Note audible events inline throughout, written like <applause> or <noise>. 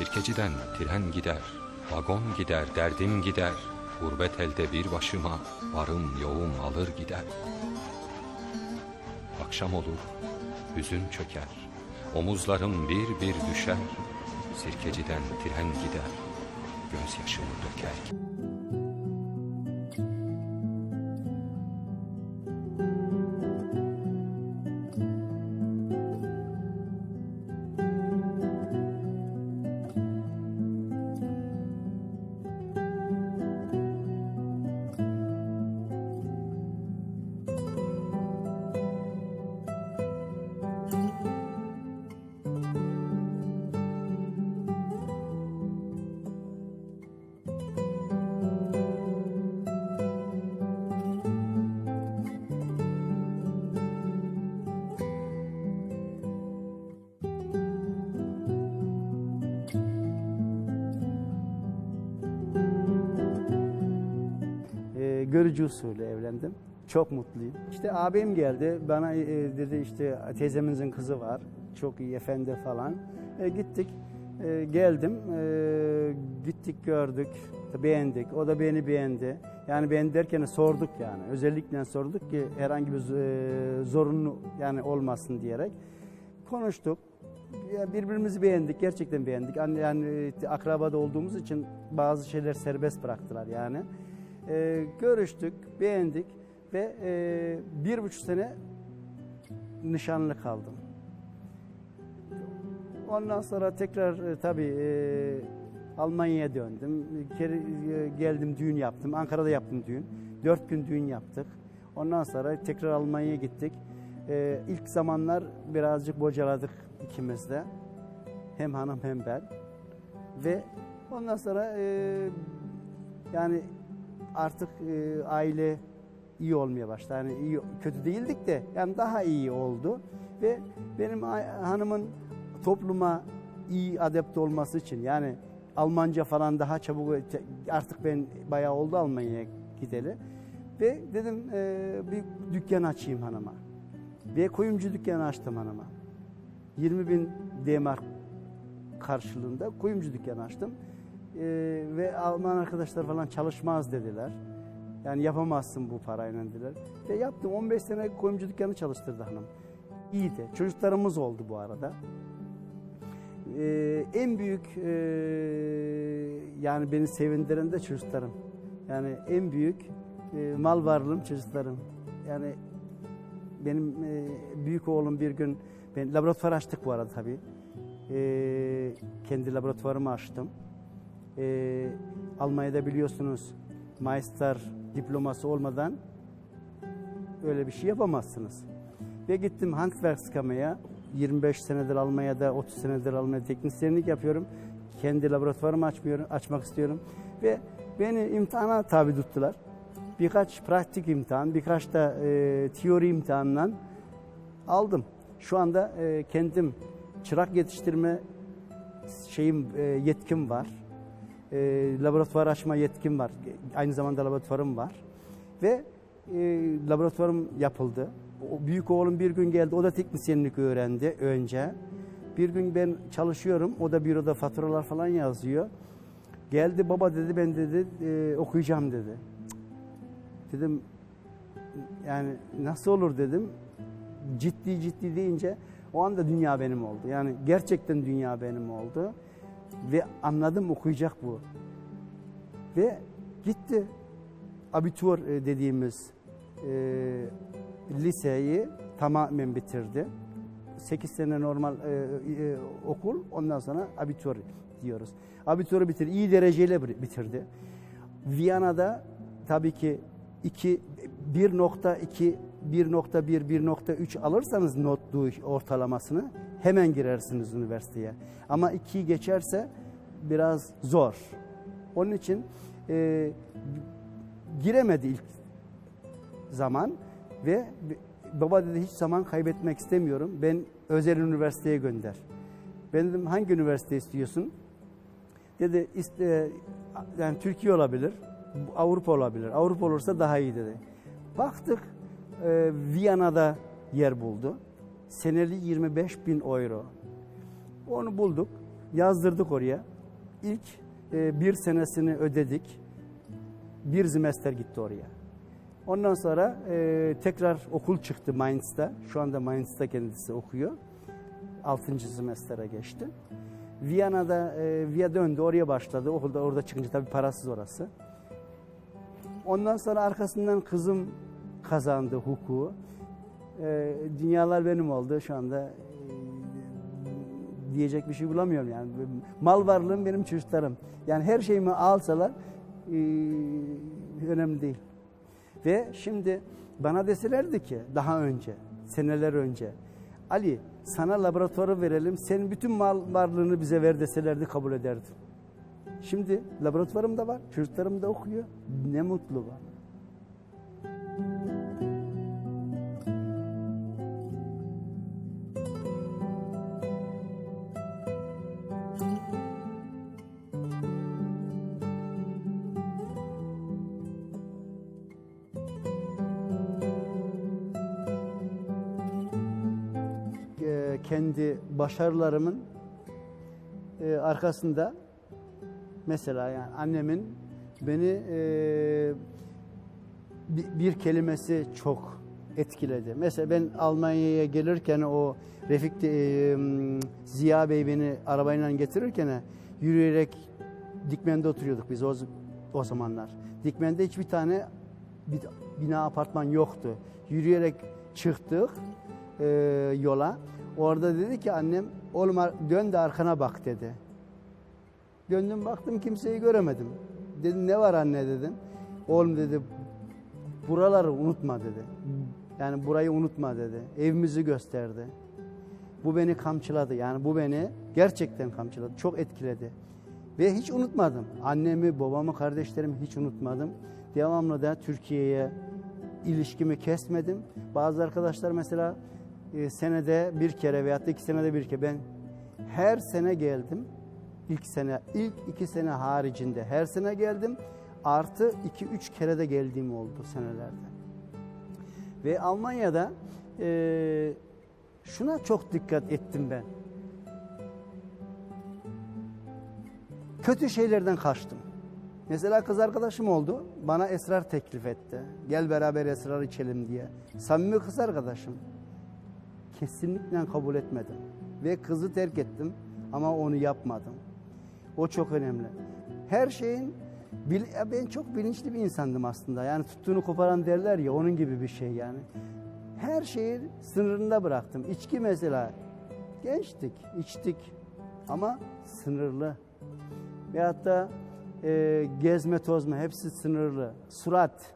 Sirkeciden tren gider, vagon gider, derdim gider. Gurbet elde bir başıma, varım yoğum alır gider. Akşam olur, hüzün çöker, omuzlarım bir bir düşer. Sirkeciden tren gider, gözyaşımı döker. Görücü usulü evlendim. Çok mutluyum. İşte abim geldi. Bana e, dedi işte teyzemizin kızı var. Çok iyi efendi falan. E, gittik. E, geldim. E, gittik gördük. Beğendik. O da beni beğendi. Yani beğendi derken sorduk yani. Özellikle sorduk ki herhangi bir e, zorunlu yani olmasın diyerek. Konuştuk. Ya birbirimizi beğendik. Gerçekten beğendik. Yani, yani e, akrabada olduğumuz için bazı şeyler serbest bıraktılar yani. Ee, görüştük, beğendik ve e, bir buçuk sene nişanlı kaldım. Ondan sonra tekrar e, tabii e, Almanya'ya döndüm. Kere, e, geldim düğün yaptım. Ankara'da yaptım düğün. Dört gün düğün yaptık. Ondan sonra tekrar Almanya'ya gittik. E, ilk zamanlar birazcık bocaladık ikimiz de. Hem hanım hem ben. Ve ondan sonra e, yani artık e, aile iyi olmaya başladı. Yani iyi, kötü değildik de yani daha iyi oldu. Ve benim hanımın topluma iyi adapte olması için yani Almanca falan daha çabuk artık ben bayağı oldu Almanya'ya gideli. Ve dedim e, bir dükkan açayım hanıma. Ve kuyumcu dükkanı açtım hanıma. 20 bin D-mark karşılığında kuyumcu dükkanı açtım. Ee, ve Alman arkadaşlar falan çalışmaz dediler. Yani yapamazsın bu parayla dediler. Ve yaptım 15 sene kuyumcu dükkanı çalıştırdı hanım. İyiydi. Çocuklarımız oldu bu arada. Ee, en büyük e, yani beni sevindiren de çocuklarım. Yani en büyük e, mal varlığım çocuklarım. Yani benim e, büyük oğlum bir gün ben laboratuvar açtık bu arada tabii. E, kendi laboratuvarımı açtım. E, Almanya'da biliyorsunuz Meister diploması olmadan öyle bir şey yapamazsınız. Ve gittim Handwerkskammer'ya 25 senedir Almanya'da, 30 senedir Almanya'da teknisyenlik yapıyorum. Kendi laboratuvarımı açmıyorum, açmak istiyorum. Ve beni imtihana tabi tuttular. Birkaç pratik imtihan, birkaç da e, teori imtihanından aldım. Şu anda e, kendim çırak yetiştirme şeyim e, yetkim var. E, laboratuvar açma yetkim var. Aynı zamanda laboratuvarım var. Ve e, laboratuvarım yapıldı. O büyük oğlum bir gün geldi. O da teknisyenlik öğrendi önce. Bir gün ben çalışıyorum. O da büroda faturalar falan yazıyor. Geldi baba dedi ben dedi e, okuyacağım dedi. Dedim yani nasıl olur dedim. Ciddi ciddi deyince o anda dünya benim oldu. Yani gerçekten dünya benim oldu. Ve anladım okuyacak bu. Ve gitti. Abitur e, dediğimiz e, liseyi tamamen bitirdi. 8 sene normal e, e, okul ondan sonra abitur diyoruz. Abituru bitir, iyi dereceyle bitirdi. Viyana'da tabii ki 2 1.2 1.1 1.3 alırsanız notlu ortalamasını hemen girersiniz üniversiteye. Ama 2'yi geçerse biraz zor. Onun için e, giremedi ilk zaman ve baba dedi hiç zaman kaybetmek istemiyorum. Ben özel üniversiteye gönder. Ben dedim hangi üniversite istiyorsun? Dedi iste, yani Türkiye olabilir, Avrupa olabilir. Avrupa olursa daha iyi dedi. Baktık e, Viyana'da yer buldu. Seneli 25 bin euro. Onu bulduk. Yazdırdık oraya. İlk e, bir senesini ödedik. Bir zimester gitti oraya. Ondan sonra e, tekrar okul çıktı Mainz'da. Şu anda Mainz'da kendisi okuyor. 6. semestere geçti. Viyana'da e, Via döndü oraya başladı. Okulda orada çıkınca tabii parasız orası. Ondan sonra arkasından kızım kazandı hukuku. E, dünyalar benim oldu şu anda. e, diyecek bir şey bulamıyorum yani. Mal varlığım benim çocuklarım. Yani her şeyimi alsalar e, önemli değil. Ve şimdi bana deselerdi ki daha önce, seneler önce Ali sana laboratuvarı verelim, senin bütün mal varlığını bize ver deselerdi kabul ederdim. Şimdi laboratuvarım da var, çocuklarım da okuyor. Ne mutlu bana. Kendi başarılarımın e, arkasında mesela yani annemin beni e, bir, bir kelimesi çok etkiledi. Mesela ben Almanya'ya gelirken o Refik e, Ziya Bey beni arabayla getirirken yürüyerek Dikmen'de oturuyorduk biz o, o zamanlar. Dikmen'de hiçbir tane bir bina apartman yoktu. Yürüyerek çıktık e, yola. Orada dedi ki annem oğlum dön de arkana bak dedi. Döndüm baktım kimseyi göremedim. Dedim ne var anne dedim. Oğlum dedi buraları unutma dedi. Yani burayı unutma dedi. Evimizi gösterdi. Bu beni kamçıladı. Yani bu beni gerçekten kamçıladı. Çok etkiledi. Ve hiç unutmadım. Annemi, babamı, kardeşlerimi hiç unutmadım. Devamlı da Türkiye'ye ilişkimi kesmedim. Bazı arkadaşlar mesela e, senede bir kere veyahut da iki senede bir kere ben her sene geldim. İlk sene, ilk iki sene haricinde her sene geldim. Artı iki üç kere de geldiğim oldu senelerde. Ve Almanya'da e, şuna çok dikkat ettim ben. Kötü şeylerden kaçtım. Mesela kız arkadaşım oldu. Bana esrar teklif etti. Gel beraber esrar içelim diye. Samimi kız arkadaşım. Kesinlikle kabul etmedim. Ve kızı terk ettim ama onu yapmadım. O çok önemli. Her şeyin ben çok bilinçli bir insandım aslında. Yani tuttuğunu koparan derler ya onun gibi bir şey yani. Her şeyi sınırında bıraktım. İçki mesela gençtik, içtik ama sınırlı. Veyahut da e, gezme tozma hepsi sınırlı. Surat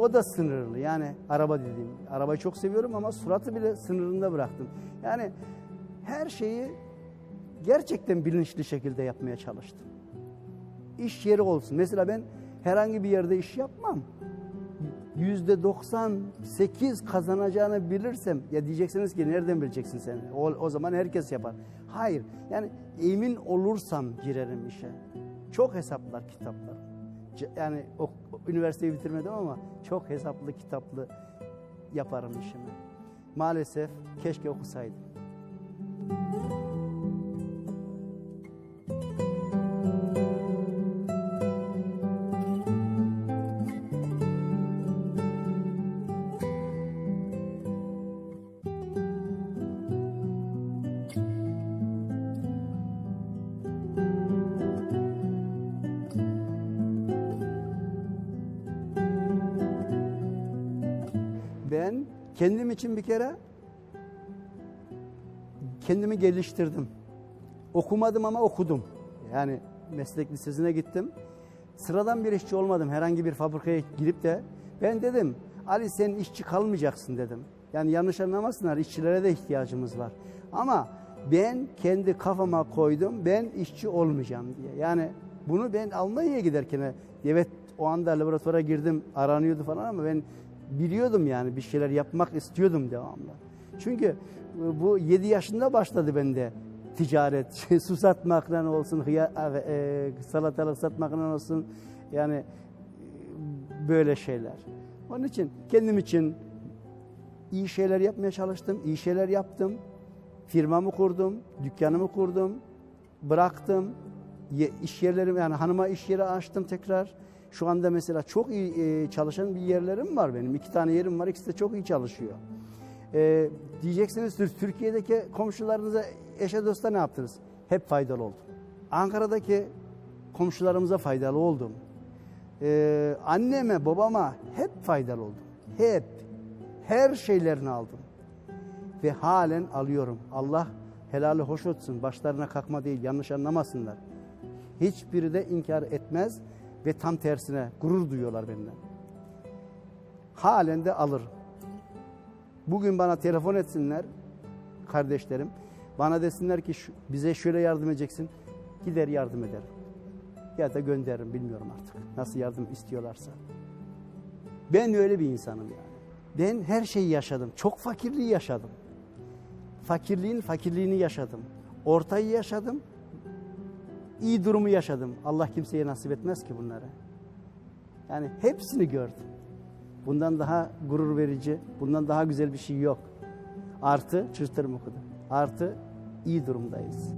o da sınırlı. Yani araba dediğim. Arabayı çok seviyorum ama suratı bile sınırında bıraktım. Yani her şeyi gerçekten bilinçli şekilde yapmaya çalıştım. İş yeri olsun. Mesela ben herhangi bir yerde iş yapmam. Yüzde 98 kazanacağını bilirsem ya diyeceksiniz ki nereden bileceksin sen? O, o zaman herkes yapar. Hayır. Yani emin olursam girerim işe. Çok hesaplar kitaplar. Yani o, üniversiteyi bitirmedim ama çok hesaplı kitaplı yaparım işimi. Maalesef keşke okusaydım. Kendim için bir kere kendimi geliştirdim. Okumadım ama okudum. Yani meslek lisesine gittim. Sıradan bir işçi olmadım. Herhangi bir fabrikaya girip de ben dedim Ali sen işçi kalmayacaksın dedim. Yani yanlış anlamasınlar işçilere de ihtiyacımız var. Ama ben kendi kafama koydum ben işçi olmayacağım diye. Yani bunu ben Almanya'ya giderken evet o anda laboratuvara girdim aranıyordu falan ama ben biliyordum yani bir şeyler yapmak istiyordum devamlı. Çünkü e, bu 7 yaşında başladı bende ticaret. <laughs> Su satmakla olsun, hıyar, e, salatalık satmakla olsun yani e, böyle şeyler. Onun için kendim için iyi şeyler yapmaya çalıştım, iyi şeyler yaptım. Firmamı kurdum, dükkanımı kurdum. bıraktım. Ye, iş yerlerim yani hanıma iş yeri açtım tekrar. Şu anda mesela çok iyi e, çalışan bir yerlerim var benim. İki tane yerim var. İkisi de çok iyi çalışıyor. E, diyeceksiniz "Tür- Türkiye'deki komşularınıza, eşe dosta ne yaptınız? Hep faydalı oldum. Ankara'daki komşularımıza faydalı oldum. E, anneme, babama hep faydalı oldum. Hep. Her şeylerini aldım. Ve halen alıyorum. Allah helali hoş olsun. Başlarına kalkma değil. Yanlış anlamasınlar. Hiçbiri de inkar etmez ve tam tersine gurur duyuyorlar benden. Halen de alırım. Bugün bana telefon etsinler kardeşlerim. Bana desinler ki bize şöyle yardım edeceksin. Gider yardım ederim. Ya da gönderirim bilmiyorum artık. Nasıl yardım istiyorlarsa. Ben öyle bir insanım yani. Ben her şeyi yaşadım. Çok fakirliği yaşadım. Fakirliğin fakirliğini yaşadım. Ortayı yaşadım. İyi durumu yaşadım. Allah kimseye nasip etmez ki bunları. Yani hepsini gördüm. Bundan daha gurur verici, bundan daha güzel bir şey yok. Artı çocuklarım okudu. Artı iyi durumdayız.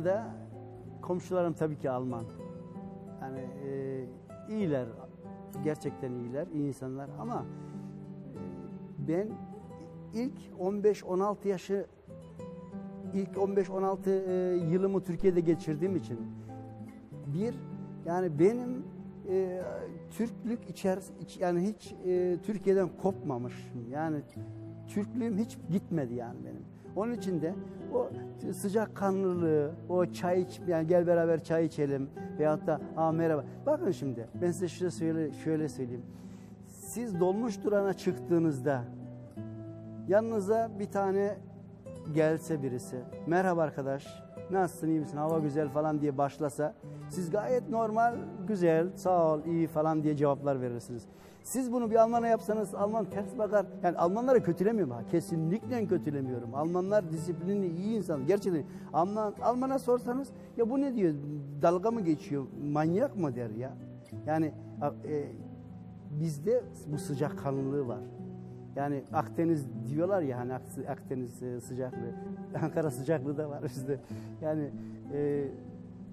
Almanya'da komşularım tabii ki Alman. Yani e, iyiler, gerçekten iyiler, iyi insanlar ama e, ben ilk 15-16 yaşı ilk 15-16 e, yılımı Türkiye'de geçirdiğim için bir yani benim e, Türklük içeris iç- yani hiç e, Türkiye'den kopmamışım. Yani Türklüğüm hiç gitmedi yani benim. Onun için de o sıcak kanlılığı, o çay iç, yani gel beraber çay içelim veyahut da aa merhaba. Bakın şimdi ben size şöyle söyle, şöyle söyleyeyim. Siz dolmuş durana çıktığınızda yanınıza bir tane gelse birisi. Merhaba arkadaş. Nasılsın iyi misin? Hava güzel falan diye başlasa siz gayet normal, güzel, sağ ol, iyi falan diye cevaplar verirsiniz. Siz bunu bir Alman'a yapsanız Alman ters bakar. Yani Almanları kötülemiyorum ha. Kesinlikle kötülemiyorum. Almanlar disiplinli, iyi insan. Gerçekten Alman, Alman'a sorsanız ya bu ne diyor? Dalga mı geçiyor? Manyak mı der ya? Yani e, bizde bu sıcak kanlılığı var. Yani Akdeniz diyorlar ya hani Ak- Akdeniz e, sıcaklığı, <laughs> Ankara sıcaklığı da var bizde. Yani e,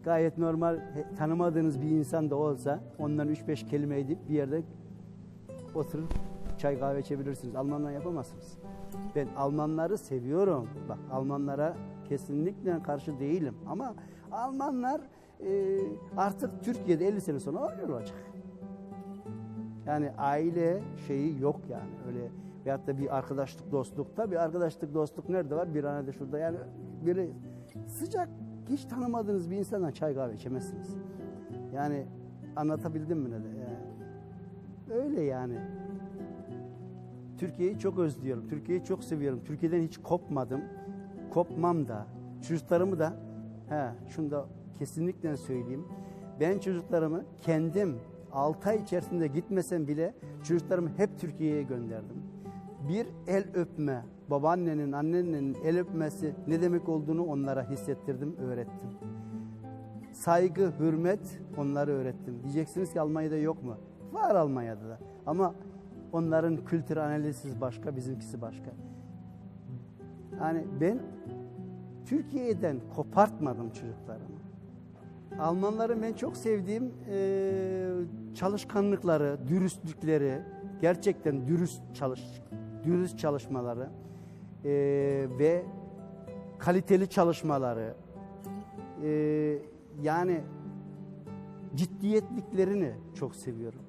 gayet normal tanımadığınız bir insan da olsa ondan 3-5 kelime edip bir yerde oturup çay kahve içebilirsiniz. Almanlar yapamazsınız. Ben Almanları seviyorum. Bak Almanlara kesinlikle karşı değilim ama Almanlar e, artık Türkiye'de 50 sene sonra öyle olacak. Yani aile şeyi yok yani öyle veyahut da bir arkadaşlık dostlukta bir arkadaşlık dostluk nerede var bir hanede şurada yani böyle sıcak hiç tanımadığınız bir insanla çay kahve içemezsiniz. Yani anlatabildim mi ne de. Öyle yani. Türkiye'yi çok özlüyorum. Türkiye'yi çok seviyorum. Türkiye'den hiç kopmadım. Kopmam da. Çocuklarımı da he, şunu da kesinlikle söyleyeyim. Ben çocuklarımı kendim 6 ay içerisinde gitmesem bile çocuklarımı hep Türkiye'ye gönderdim. Bir el öpme, babaannenin, annenin el öpmesi ne demek olduğunu onlara hissettirdim, öğrettim. Saygı, hürmet onları öğrettim. Diyeceksiniz ki Almanya'da yok mu? Var Almanya'da da. Ama onların kültür analizi başka, bizimkisi başka. Yani ben Türkiye'den kopartmadım çocuklarımı. Almanların ben çok sevdiğim e, çalışkanlıkları, dürüstlükleri, gerçekten dürüst çalış, dürüst çalışmaları e, ve kaliteli çalışmaları, e, yani ciddiyetliklerini çok seviyorum.